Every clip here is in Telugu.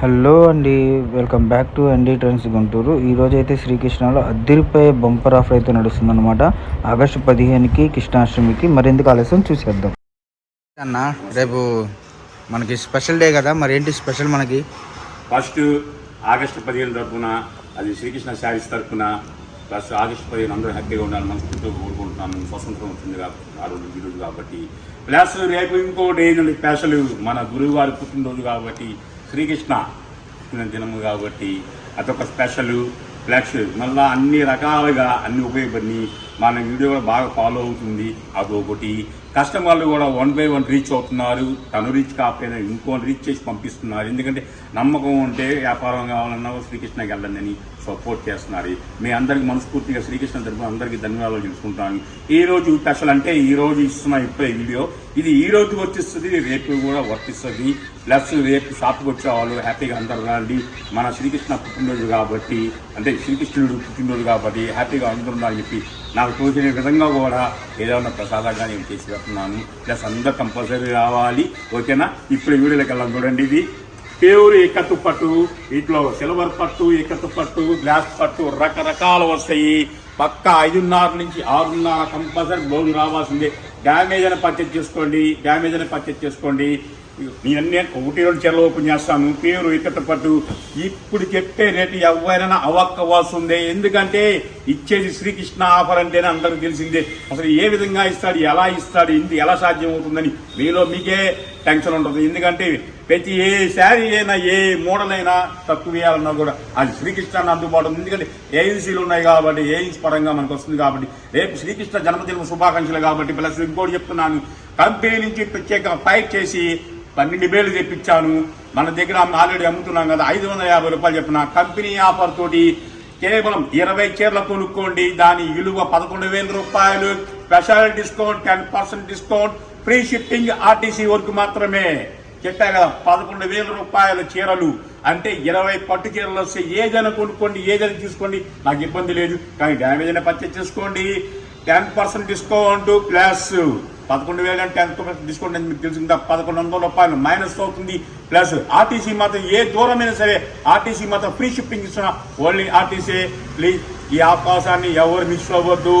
హలో అండి welcome back to ND trends Guntur. ఈ రోజు అయితే శ్రీకృష్ణలో అద్దరిపోయే బంపర్ ఆఫర్ అయితే నడుస్తుంది అనమాట ఆగస్టు పదిహేనుకి కృష్ణాష్టమికి మరింత ఆలస్యం చూసేద్దాం. అన్న రేపు మనకి స్పెషల్ డే కదా మరి ఏంటి స్పెషల్ మనకి? ఫస్ట్ ఆగస్టు పదిహేను తరపున అది శ్రీకృష్ణ శారీస్ తరపున ప్లస్ ఆగస్టు పదిహేను అందరూ హ్యాపీగా ఉండాలి మనస్ఫూర్తిగా కోరుకుంటున్నాను. స్వతంత్రం వచ్చింది కాబట్టి ఆ రోజు ఈ రోజు కాబట్టి. ప్లస్ రేపు ఇంకోటి ఏంటంటే స్పెషల్ మన గురువు గారి పుట్టినరోజు కాబట్టి శ్రీకృష్ణ పుట్టిన దినము కాబట్టి అదొక స్పెషల్ ఫ్లాష్ మళ్ళీ అన్ని రకాలుగా అన్ని ఉపయోగపడి మన వీడియో కూడా బాగా ఫాలో అవుతుంది. అదొకటి. కస్టమర్లు కూడా వన్ బై వన్ రీచ్ అవుతున్నారు. తను రీచ్ కాకపోయినా ఇంకో రీచ్ చేసి పంపిస్తున్నారు. ఎందుకంటే నమ్మకం ఉంటే వ్యాపారం కావాలన్నా శ్రీకృష్ణకి వెళ్ళండి సపోర్ట్ చేస్తున్నారు. మీ అందరికి మనస్ఫూర్తిగా శ్రీకృష్ణ తరపున అందరికీ ధన్యవాదాలు తెలుసుకుంటాను ఈ రోజు స్పెషల్ అంటే ఈ రోజు ఇస్తున్న ఇప్పుడే వీడియో. ఇది ఈ రోజు వర్తిస్తుంది రేపు కూడా వర్తిస్తుంది. ప్లస్ రేపు షాప్కి వచ్చే వాళ్ళు హ్యాపీగా అందరు రండి. మన శ్రీకృష్ణ పుట్టినరోజు కాబట్టి అంటే శ్రీకృష్ణుడు పుట్టినరోజు కాబట్టి హ్యాపీగా అందరూ ఉండాలని చెప్పి నాకు తోచిన విధంగా కూడా ఏదైనా ప్రసాదంగా నేను చేసి పెడుతున్నాను ప్లస్ అందరు కంపల్సరీ రావాలి. ఓకేనా ఇప్పుడు వీడియోలోకి వెళ్ళాం చూడండి ఇది. పేరు ఏకత్తు పట్టు వీటిలో సిల్వర్ పట్టు ఏకత్తు పట్టు గ్లాస్ పట్టు రకరకాలు వస్తాయి. పక్క ఐదున్నర నుంచి ఆరున్నర కంపల్సరీ బ్లౌజ్ రావాల్సిందే. డ్యామేజ్ అని పర్చేజ్ చేసుకోండి. డ్యామేజ్ అని పర్చేజ్ చేసుకోండి. నేనే ఒకటి రెండు చీరలు ఓపెన్ చేస్తాను. పేరు ఇక్కత పట్టు ఇప్పుడు చెప్పే రేటు ఎవరైనా అవ్వక్కవలసిందే ఎందుకంటే ఇచ్చేది శ్రీకృష్ణ ఆఫర్ అంటేనే అందరికీ తెలిసిందే. అసలు ఏ విధంగా ఇస్తాడు ఎలా ఇస్తాడు ఇంది ఎలా సాధ్యం అవుతుందని మీలో మీకే టెన్షన్ ఉంటుంది. ఎందుకంటే ప్రతి ఏ శారీ అయినా ఏ మోడల్ అయినా తక్కువ వేయాలన్నా కూడా అది శ్రీకృష్ణాన్ని అందుబాటు ఉంది. ఎందుకంటే ఏజెన్సీలు ఉన్నాయి కాబట్టి ఏజెన్సీ పరంగా మనకు వస్తుంది కాబట్టి రేపు శ్రీకృష్ణ జన్మదిన శుభాకాంక్షలు కాబట్టి ప్లస్ ఇంకోటి చెప్తున్నాను. కంపెనీ నుంచి ప్రత్యేక ఫైట్ చేసి పన్నెండు వేలు తెప్పించాను. మన దగ్గర ఆల్రెడీ అమ్ముతున్నాం కదా ఐదు వందల యాభై రూపాయలు చెప్పిన కంపెనీ ఆఫర్ తోటి కేవలం ఇరవై చీరలు కొనుక్కోండి. దాని విలువ పదకొండు వేల రూపాయలు. Special discount ten percent discount free shipping RTC వరకు మాత్రమే. చెప్పా కదా పదకొండు వేల రూపాయల చీరలు. అంటే ఇరవై పట్టు చీరలు వస్తే ఏదైనా కొనుక్కోండి ఏదైనా తీసుకోండి. నాకు ఇబ్బంది లేదు. కానీ డ్యామేజ్ అయినా పర్చేజ్ చేసుకోండి. టెన్ పర్సెంట్ డిస్కౌంట్ ప్లస్ పదకొండు వేలు అంటే టెన్ డిస్కౌంట్ అని మీకు తెలిసిందా పదకొండు వందల రూపాయలు మైనస్ అవుతుంది. ప్లస్ ఆర్టీసీ మాత్రం ఏ దూరమైనా సరే ఆర్టీసీ మాత్రం ఫ్రీ షిప్పింగ్ ఇస్తున్నా. ఓన్లీ ఆర్టీసీ ప్లీజ్ ఈ అవకాశాన్ని ఎవరు మిస్ అవ్వద్దు.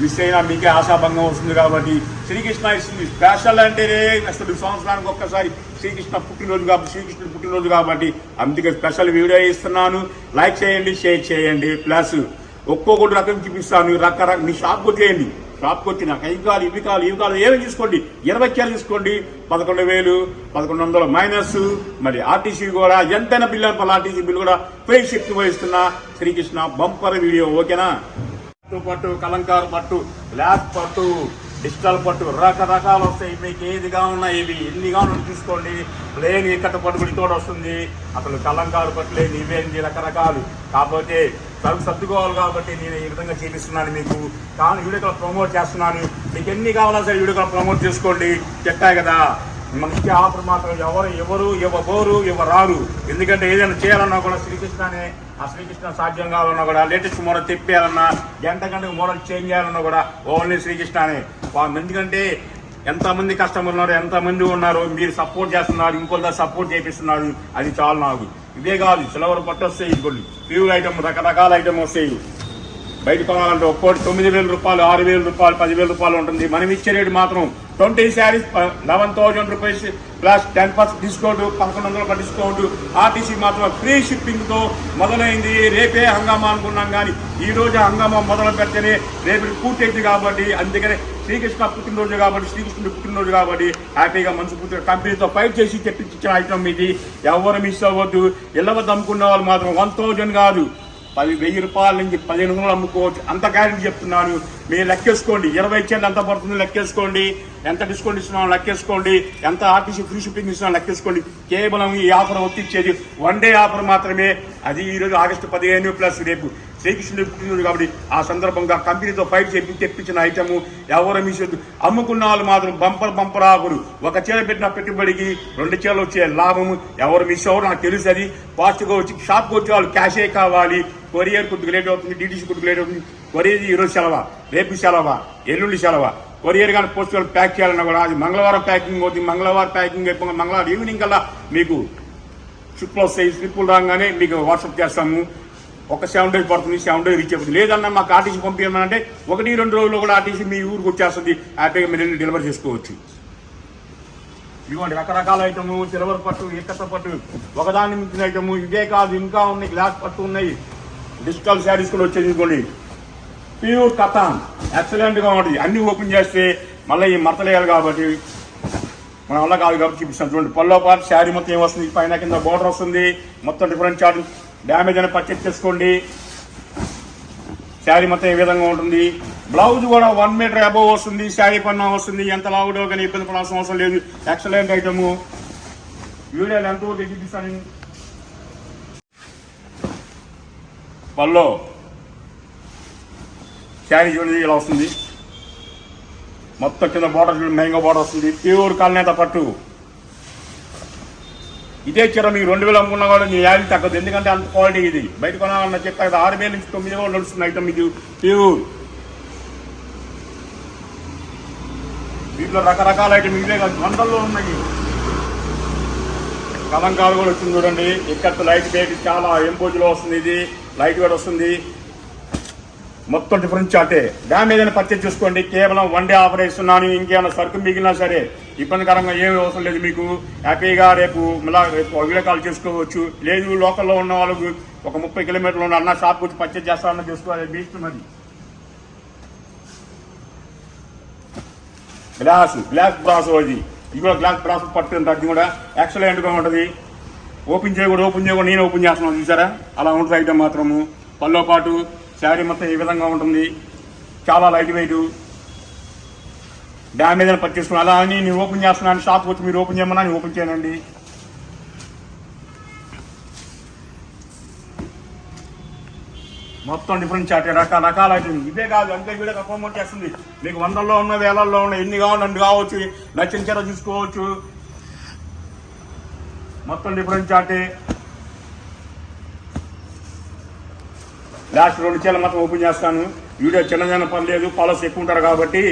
మిస్ అయినా మీకే ఆశాభంగం వస్తుంది కాబట్టి శ్రీకృష్ణ ఇస్తుంది. స్పెషల్ అంటేనే అసలు సంవత్సరానికి ఒక్కసారి శ్రీకృష్ణ పుట్టినరోజు కాబట్టి శ్రీకృష్ణుడు పుట్టినరోజు కాబట్టి అందుకే స్పెషల్ వీడియో ఇస్తున్నాను లైక్ చేయండి షేర్ చేయండి. ప్లస్ ఒక్కొక్కటి రకం చూపిస్తాను. రకరకాల మీ షాప్ వచ్చేయండి షాప్కి వచ్చి నాకు ఐదు కాలు ఇవి కాలు ఇవి కాలు ఏమి తీసుకోండి? ఇరవై కేలు తీసుకోండి. పదకొండు వేలు పదకొండు వందల మైనస్. మరి ఆర్టీసీ కూడా ఎంతైనా బిల్లు అనుకోవాలి. ఆర్టీసీ బిల్లు కూడా ఫ్రీ షిఫ్ట్ వహిస్తున్న శ్రీకృష్ణ బంపర్ వీడియో ఓకేనా? పట్టు పట్టు కలంకారు పట్టు ల్యాబ్ పట్టు. డిజిటల్ పట్టు రకరకాలు వస్తాయి. మీకు ఏదిగా ఉన్నాయి ఇవి ఎన్ని ఉన్నాయి చూసుకోండి. లేని ఇక్కట పట్టు కూడా తోడు వస్తుంది. అసలు కలంకారు పట్టు లేని రకరకాలు. కాకపోతే సరుకు సర్దుకోవాలి కాబట్టి నేను ఈ విధంగా చూపిస్తున్నాను మీకు. కానీ వీడియోకాలో ప్రమోట్ చేస్తున్నాను. మీకు ఎన్ని కావాలో సరే వీడియో ప్రమోట్ చేసుకోండి. చెప్పాయి కదా. మంచి ఆఫర్ మాత్రం ఎవరు ఎవరు ఇవ్వబోరు ఇవ్వరారు ఎందుకంటే ఏదైనా చేయాలన్నా కూడా శ్రీకృష్ణనే ఆ శ్రీకృష్ణ సాధ్యం కావాలన్నా కూడా లేటెస్ట్ మోడల్ తెప్పేయాలన్నా గంట గంటకు మోడల్ చేంజ్ చేయాలన్నా కూడా ఓన్లీ శ్రీకృష్ణనే. అని ఎందుకంటే ఎంతమంది కస్టమర్ ఉన్నారు ఎంతమంది ఉన్నారు మీరు సపోర్ట్ చేస్తున్నారు ఇంకొంత సపోర్ట్ చేపిస్తున్నారు అది చాలు నాకు. ఇదే కాదు సిలవర్ పట్టు వస్తాయి ఇంకొన్ని ప్యూర్ ఐటమ్ రకరకాల ఐటమ్ వస్తాయి. బయట కొనాలంటే ఒక్కోటి తొమ్మిది వేల రూపాయలు ఆరు వేల రూపాయలు పదివేల రూపాయలు ఉంటుంది. మనం ఇచ్చే రేటు మాత్రం twenty saris eleven thousand rupees plus ten percent discount పదకొండు వందల డిస్కౌంట్. ఆర్టీసీ మాత్రం ఫ్రీ షిప్పింగ్తో మొదలైంది. రేపే హంగామా అనుకున్నాం కానీ ఈ రోజు హంగామా మొదలు పెడితేనే రేపు పూర్తయింది కాబట్టి అందుకనే శ్రీకృష్ణ పుట్టినరోజు కాబట్టి శ్రీకృష్ణుడు పుట్టినరోజు కాబట్టి హ్యాపీగా మనసు పుట్టిన కంపెనీతో ఫైట్ చేసి తెప్పించిన ఐటమ్ ఇది. ఎవరు మిస్ అవ్వద్దు. ఇళ్ళ అనుకున్న వాళ్ళు మాత్రం వన్ థౌజండ్ కాదు. పది వెయ్యి రూపాయల నుంచి పదిహేను వందలు అమ్ముకోవచ్చు. అంత గ్యారెంటీ చెప్తున్నాను. మీరు లెక్కేసుకోండి. ఇరవై ఇచ్చేది ఎంత పడుతుంది లెక్కేసుకోండి. ఎంత డిస్కౌంట్ ఇస్తున్నాం లెక్కేసుకోండి. ఎంత ఆర్టీసీ ఫ్రీ షిప్పింగ్ ఇస్తున్నాం లెక్కేసుకోండి. కేవలం ఈ ఆఫర్ ఒత్తిచ్చేది వన్ డే ఆఫర్ మాత్రమే. అది ఈరోజు ఆగస్టు పదిహేను ప్లస్ రేపు. శ్రీకృష్ణుడు పుట్టినడు కాబట్టి ఆ సందర్భంగా కంపెనీతో ఫైట్ చేపి తెప్పించిన ఐటమ్ ఎవరు మీసేది అమ్ముకున్న వాళ్ళు మాత్రం బంపర్ బంపర్ ఆకులు ఒక చీర పెట్టిన పెట్టుబడికి రెండు చీరలు వచ్చే లాభము ఎవరు మిస్ అవ్వరు నాకు తెలుసు అది. ఫాస్ట్గా వచ్చి షాప్కి వచ్చే వాళ్ళు క్యాషే కావాలి. కొరియర్ కొద్దిగా లేట్ అవుతుంది డీటీసీ కొద్దిగా లేట్ అవుతుంది. కొరియర్ ఈరోజు సెలవా రేపు సెలవా ఎల్లుండి సెలవా. కొరియర్ కానీ పోస్ట్ ప్యాక్ చేయాలన్నా కూడా అది మంగళవారం ప్యాకింగ్ అవుతుంది. మంగళవారం ప్యాకింగ్ అయిపోయి మంగళవారం ఈవినింగ్ కల్లా మీకు స్లిప్లు వస్తాయి ట్రిప్పులు రాగానే మీకు వాట్సాప్ చేస్తాము. ఒక సెవెన్ డేస్ పడుతుంది సెవెన్ డేస్ రీచ్ అవుతుంది లేదన్నా మాకు ఆర్టీసీ పంపించమంటే ఒకటి రెండు రోజుల్లో కూడా ఆర్టీసీ మీ ఊరికి వచ్చేస్తుంది. హ్యాపీగా మీరు వెళ్ళి డెలివరీ చేసుకోవచ్చు. ఇవ్వండి రకరకాల ఐటమ్ సిల్వర్ పట్టు ఇక్కత పట్టు. ఒకదాని మించిన ఐటమ్ ఇదే కాదు ఇంకా ఉన్నాయి గ్లాస్ పట్టు ఉన్నాయి. డిజిటల్ శారీస్ కూడా వచ్చేసుకోండి ప్యూర్ కథాన్ ఎక్సలెంట్గా ఉంటుంది అన్ని ఓపెన్ చేస్తే మళ్ళీ ఈ మరతలేయాలి కాబట్టి మన వల్ల కాదు కాబట్టి చూపిస్తాను. చూడండి పల్లో పాటు శారీ మొత్తం ఏం వస్తుంది? పైన కింద బోర్డర్ వస్తుంది. మొత్తం డిఫరెంట్ చార్ట్ డ్యామేజ్ అని పర్చేజ్ చేసుకోండి. శారీ మొత్తం ఏ విధంగా ఉంటుంది? బ్లౌజ్ కూడా వన్ మీటర్ అబవ్ వస్తుంది శారీ పన్నా వస్తుంది ఎంత లావుడో కానీ ఇబ్బంది పడాల్సిన అవసరం లేదు. ఎక్సలెంట్ ఐటము వీడియో ఎంతో చూపిస్తాను పల్లో. శారీ చూడండి ఇలా వస్తుంది. మొత్తం కింద బార్డర్ చూడండి మెహంగా బార్డర్ వస్తుంది. ప్యూర్ కాలనేత పట్టు. ఇదే చీర మీకు రెండు వేలు అమ్ముకున్నా కూడా మీ యాభై తగ్గదు. ఎందుకంటే అంత క్వాలిటీ ఇది. బయట కొనాలన్న చెప్తా కదా ఆరు వేల నుంచి తొమ్మిది వేలు నడుస్తుంది ఐటమ్ మీకు. ప్యూర్ వీటిలో రకరకాల ఐటమ్ ఇవే కాదు వందల్లో ఉన్నాయి. కలంకాలు కూడా వచ్చింది చూడండి. ఇక్కడ లైట్ వెయిట్ చాలా ఎంపోజులో వస్తుంది ఇది? లైట్ వెయిట్ వస్తుంది. మొత్తం డిఫరెన్స్ చాటే డ్యామేజ్ అని పర్చేజ్ చేసుకోండి. కేవలం వన్ డే ఆఫర్ ఇస్తున్నాను ఇంకేమైనా సరుకు మిగిలినా సరే. ఇబ్బందికరంగా ఏమీ అవసరం లేదు మీకు. హ్యాపీగా రేపు మళ్ళా రేపు వీడియో కాల్ చేసుకోవచ్చు. లేదు లోకల్లో ఉన్న వాళ్ళకు ఒక ముప్పై కిలోమీటర్లు ఉన్న అన్న షాప్ వచ్చి పర్చేజ్ చేస్తారన్న చేసుకోవాలి. బీచ్ ఇష్టం అది గ్లాస్ గ్లాస్ బ్రాస్ అది. ఇది కూడా గ్లాస్ బ్రాస్ పట్టు అది కూడా ఎక్సలెంట్గా ఉంటుంది? ఓపెన్ చేయకూడదు ఓపెన్ చేయకూడదు నేను ఓపెన్ చేస్తున్నాను చూసారా? అలా ఉంటుంది ఐటమ్ మాత్రము. పనిలో పాటు శారీ మొత్తం ఈ విధంగా ఉంటుంది. చాలా లైట్ వెయిట్ డ్యామేజ్ అని పట్టిస్తున్నాను అలా అని నేను ఓపెన్ చేస్తున్నాను షాప్ వచ్చి మీరు ఓపెన్ చేయమన్నా నేను ఓపెన్ చేయనండి. మొత్తం డిఫరెంట్ చాట్ రకాల ఐటమ్ ఇదే కాదు అంతే వీడియో ప్రమోట్ చేస్తుంది. మీకు వందల్లో ఉన్న వేలల్లో ఉన్న ఎన్ని కావాలి అన్ని కావచ్చు నచ్చిన చీర చూసుకోవచ్చు. మొత్తం డిఫరెంట్ చాటే లాస్ట్ రెండు చీరలు మాత్రం ఓపెన్ చేస్తాను. వీడియో చిన్నదైనా పర్లేదు ఫాలోస్ ఎక్కువ ఉంటారు కాబట్టి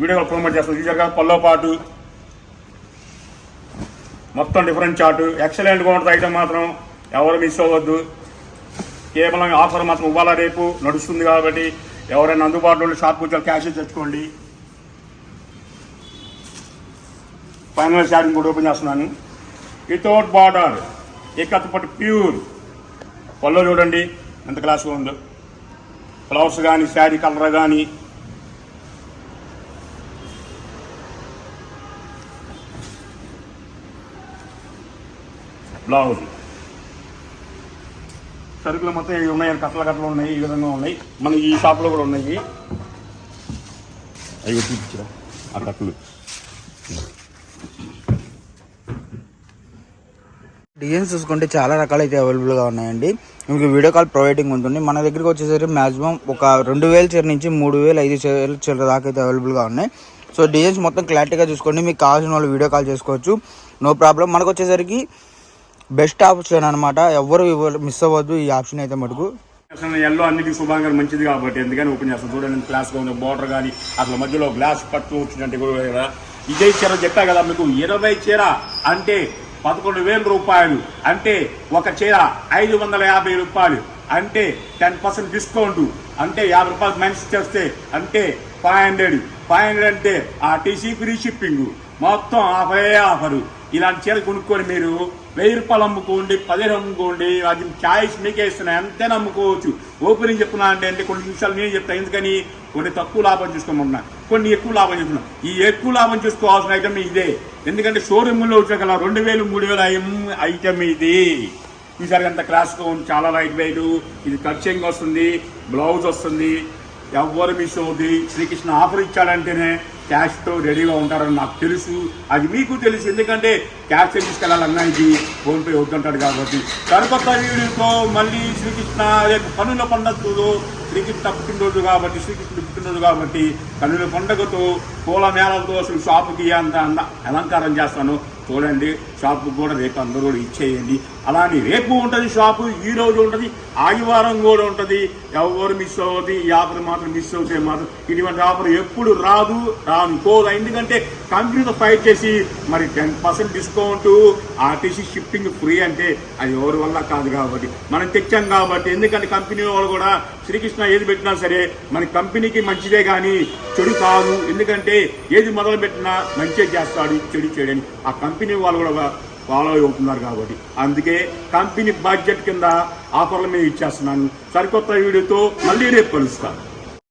వీడియోలు ప్రమోట్ చేస్తుంది చూసారు కదా పల్లో పాటు. మొత్తం డిఫరెంట్ చార్ట్ ఎక్సలెంట్గా ఉంటుంది ఐటమ్ మాత్రం. ఎవరు మిస్ అవ్వద్దు. కేవలం ఆఫర్ మాత్రం ఇవ్వాలా రేపు? నడుస్తుంది కాబట్టి ఎవరైనా అందుబాటులో ఉండి షాప్ కూర్చొని క్యాష్ తెచ్చుకోండి. ఫైనల్ షారింగ్ కూడా ఓపెన్ చేస్తున్నాను. వితౌట్ బార్డర్ ఏకత్పటి ప్యూర్ పళ్ళు చూడండి. ఎంత క్లాస్గా ఉందో. ఫ్లవర్స్ కానీ శారీ కలర్ కానీ బ్లౌజ్. సరుకులు మొత్తం ఇవి ఉన్నాయి కట్టల కట్టలు ఉన్నాయి ఈ విధంగా ఉన్నాయి. మన ఈ షాప్లో కూడా ఉన్నాయి. అవి చూపించరా? ఆ కట్టలు. డిజైన్స్ చూసుకుంటే చాలా రకాలు అయితే అవైలబుల్గా ఉన్నాయండి. మీకు వీడియో కాల్ ప్రొవైడింగ్ ఉంటుంది. మన దగ్గరికి వచ్చేసరికి మాక్సిమం ఒక రెండు వేల చీర నుంచి మూడు వేలు ఐదు వేల చీర దాకా అయితే అవైలబుల్గా ఉన్నాయి. సో డిజైన్స్ మొత్తం క్లారిటీగా చూసుకోండి. మీకు కావాల్సిన వాళ్ళు వీడియో కాల్ చేసుకోవచ్చు. No problem. మనకు వచ్చేసరికి బెస్ట్ ఆప్షన్ అనమాట ఎవరు మిస్ అవ్వద్దు ఈ ఆప్షన్ అయితే మటుకు. ఎల్లో అన్నిటికీ శుభంగా మంచిది కాబట్టి ఎందుకని ఓపెన్ చేస్తాను చూడండి క్లాస్గా ఉన్న బార్డర్ కానీ అసలు మధ్యలో గ్లాస్ పట్టు వచ్చినట్టు కూడా కదా. ఇదే చీర చెప్పా కదా మీకు ఇరవై చీర అంటే పదకొండు వేల రూపాయలు అంటే ఒక చీర ఐదు వందల యాభై రూపాయలు అంటే టెన్ పర్సెంట్ డిస్కౌంట్ అంటే యాభై రూపాయలు మైనస్ చేస్తే అంటే ఫైవ్ హండ్రెడ్ ఫైవ్ హండ్రెడ్ అంటే ఆ టీసీ ఫ్రీ షిప్పింగ్ మొత్తం ఆఫరే ఆఫరు. ఇలాంటి చీర కొనుక్కొని మీరు వెయ్యి రూపాయలు అమ్ముకోండి పదిహేను అమ్ముకోండి అది ఛాయిస్ మీకే ఇస్తున్నాయి అంతే నమ్ముకోవచ్చు ఓపెనింగ్ చెప్తున్నా అంటే అంటే కొన్ని నిమిషాలు నేను చెప్తాను ఎందుకని? కొన్ని తక్కువ లాభం చూసుకోమన్నా కొన్ని ఎక్కువ లాభం చూసుకున్నా ఈ ఎక్కువ లాభం చూసుకోవాల్సిన ఐటమ్ ఇదే. ఎందుకంటే షోరూమ్లో వచ్చే రెండు వేలు మూడు వేల ఐటమ్ ఇది. ఈసారి అంత క్లాస్గా ఉంది చాలా లైట్ వెయిట్ ఇది కచ్చింగ్ వస్తుంది బ్లౌజ్ వస్తుంది ఎవ్వరు మిస్ అవుతుంది శ్రీకృష్ణ ఆఫర్ ఇచ్చాడంటేనే క్యాష్తో రెడీగా ఉంటారని నాకు తెలుసు. అది మీకు తెలుసు. ఎందుకంటే క్యాష్ తీసుకెళ్ళాలన్నా ఇది ఫోన్పే వద్దంటాడు కాబట్టి. సరికొత్త వీడితో మళ్ళీ శ్రీకృష్ణ రేపు పనుల పండగతో శ్రీకృష్ణ పుట్టినరోజు కాబట్టి శ్రీకృష్ణ పుట్టినరోజు కాబట్టి కనుల పండుగతో పూల మేళంతో అసలు షాపుకి అంత అలంకారం చేస్తాను. చూడండి షాప్కి కూడా రేపు అందరూ కూడా ఇచ్చేయండి. అలానే రేపు ఉంటుంది షాపు ఈ రోజు ఉంటుంది ఆదివారం కూడా ఉంటుంది. ఎవరు మిస్ అవ్వదు ఈ ఆఫర్ మాత్రం మిస్ అవుతే మాత్రం ఇటువంటి ఆఫర్ ఎప్పుడు రాదు రానుకోదు ఎందుకంటే కంపెనీతో ఫైట్ చేసి మరి ten percent discount RTC shifting free అంటే అది ఎవరి వల్ల కాదు కాబట్టి మనం తెచ్చాం కాబట్టి. ఎందుకంటే కంపెనీ వాళ్ళు కూడా శ్రీకృష్ణ ఏది పెట్టినా సరే మన కంపెనీకి మంచిదే కానీ చెడు కాదు. ఎందుకంటే ఏది మొదలు పెట్టినా మంచిగా చేస్తాడు చెడు చేయడని. ఆ కంపెనీ వాళ్ళు కూడా ఫాలో అవుతున్నారు కాబట్టి. అందుకే కంపెనీ బడ్జెట్ కింద ఆఫర్లు మేము ఇచ్చేస్తున్నాను. సరికొత్త వీడియోతో మళ్ళీ రేపు కలుస్తాను.